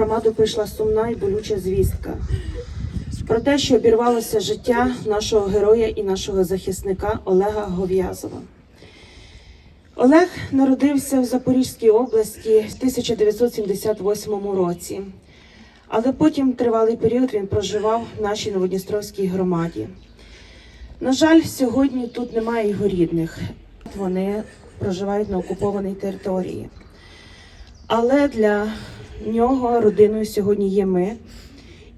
громаду прийшла сумна і болюча звістка про те, що обірвалося життя нашого героя і нашого захисника Олега Гов'язова. Олег народився в Запорізькій області в 1978 році, але потім тривалий період він проживав в нашій Новодністровській громаді. На жаль, сьогодні тут немає його рідних. Вони проживають на окупованій території. Але для нього родиною сьогодні є ми.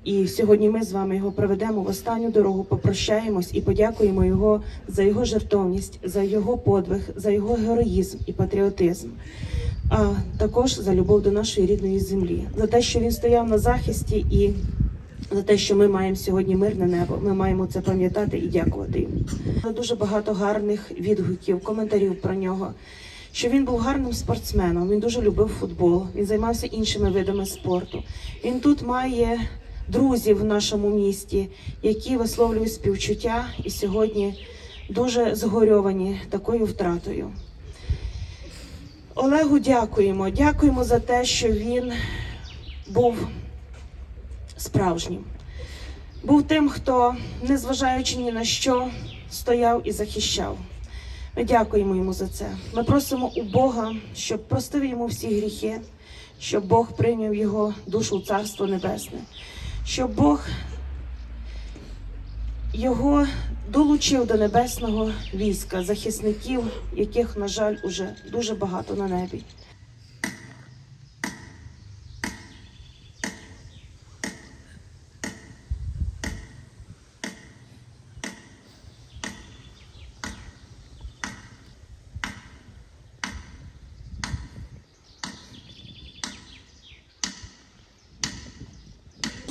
І сьогодні ми з вами його проведемо в останню дорогу, попрощаємось і подякуємо його за його жертовність, за його подвиг, за його героїзм і патріотизм, а також за любов до нашої рідної землі, за те, що він стояв на захисті і за те, що ми маємо сьогодні мирне небо. Ми маємо це пам'ятати і дякувати йому. Дуже багато гарних відгуків, коментарів про нього. Що він був гарним спортсменом, він дуже любив футбол, він займався іншими видами спорту. Він тут має друзів в нашому місті, які висловлюють співчуття і сьогодні дуже згорьовані такою втратою. Олегу дякуємо. Дякуємо за те, що він був справжнім. Був тим, хто, незважаючи ні на що, стояв і захищав. Ми дякуємо йому за це. Ми просимо у Бога, щоб простив йому всі гріхи, щоб Бог прийняв його душу в Царство Небесне, щоб Бог його долучив до небесного війська, захисників, яких, на жаль, уже дуже багато на небі.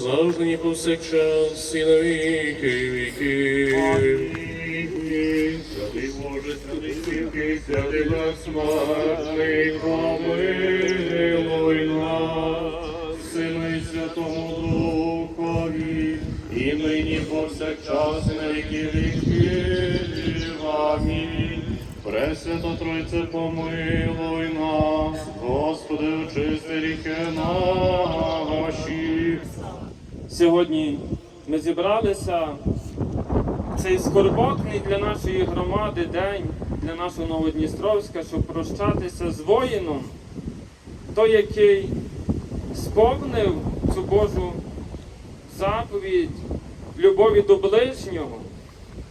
Завжди повсякчас і на віки віки. Святий Боже, святий тільки, святий безсмертний, помилуй нас, Сину і Святому Духові, і нині повсякчас і на віки віків. Амінь. Пресвято Тройце, помилуй нас, Господи, очисти ріки наші. Сьогодні ми зібралися цей скорботний для нашої громади день, для нашого Новодністровська, щоб прощатися з воїном, той, який сповнив цю Божу заповідь любові до ближнього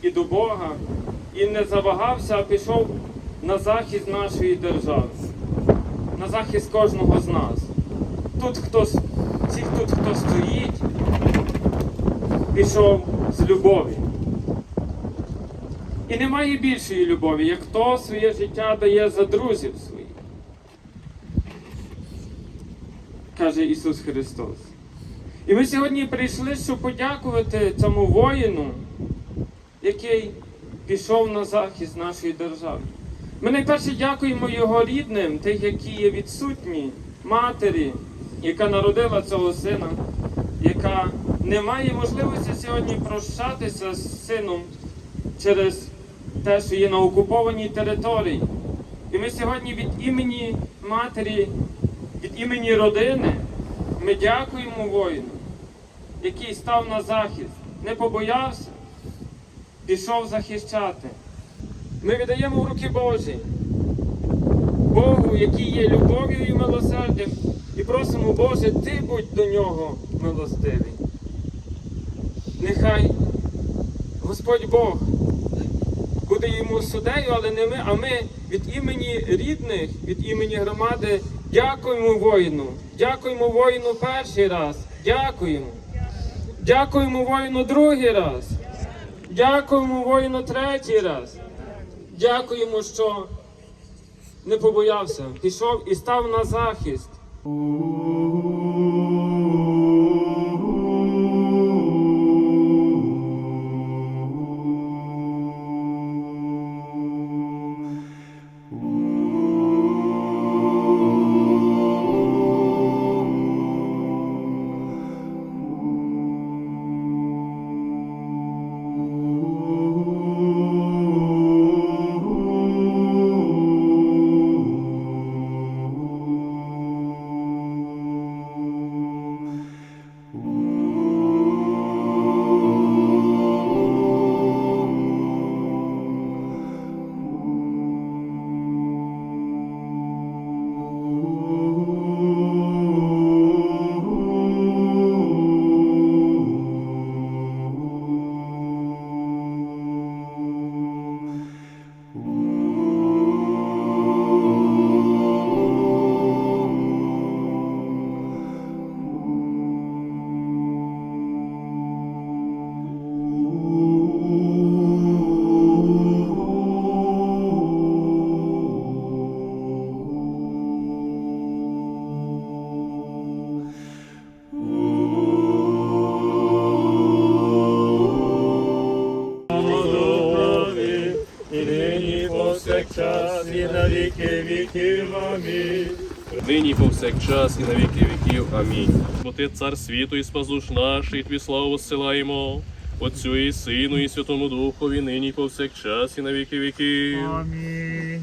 і до Бога, і не завагався, а пішов на захист нашої держави, на захист кожного з нас. Тут хто с- всіх тут, хто стоїть, пішов з любові. І немає більшої любові, як хто своє життя дає за друзів своїх. Каже Ісус Христос. І ми сьогодні прийшли, щоб подякувати цьому воїну, який пішов на захист нашої держави. Ми найперше дякуємо його рідним, тих, які є відсутні, матері, яка народила цього сина, яка не має можливості сьогодні прощатися з сином через те, що є на окупованій території. І ми сьогодні від імені матері, від імені родини, ми дякуємо воїну, який став на захист, не побоявся, пішов захищати. Ми віддаємо в руки Божі, Богу, який є любов'ю і милосердям, і просимо, Боже, Ти будь до нього милостивий. Нехай Господь Бог буде йому судею, але не ми, а ми від імені рідних, від імені громади дякуємо воїну. Дякуємо воїну перший раз. Дякуємо. Дякуємо воїну другий раз. Дякуємо воїну третій раз. Дякуємо, що не побоявся, пішов і став на захист. І на віки віків. Амінь. нині повсякчас і на віки віків. Амінь. Бо ти цар світу і спасуш наш, і твій славу посилаємо. Отцю і Сину, і Святому Духові, нині повсякчас і на віки віків. Амінь.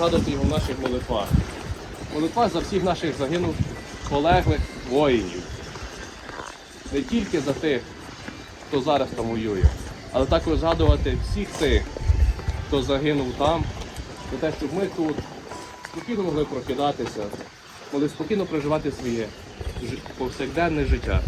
Згадувати його в наших молитвах. Молитва за всіх наших загинулих полеглих воїнів. Не тільки за тих, хто зараз там воює, але також згадувати всіх тих, хто загинув там, за те, щоб ми тут спокійно могли прокидатися, могли спокійно проживати своє повсякденне життя.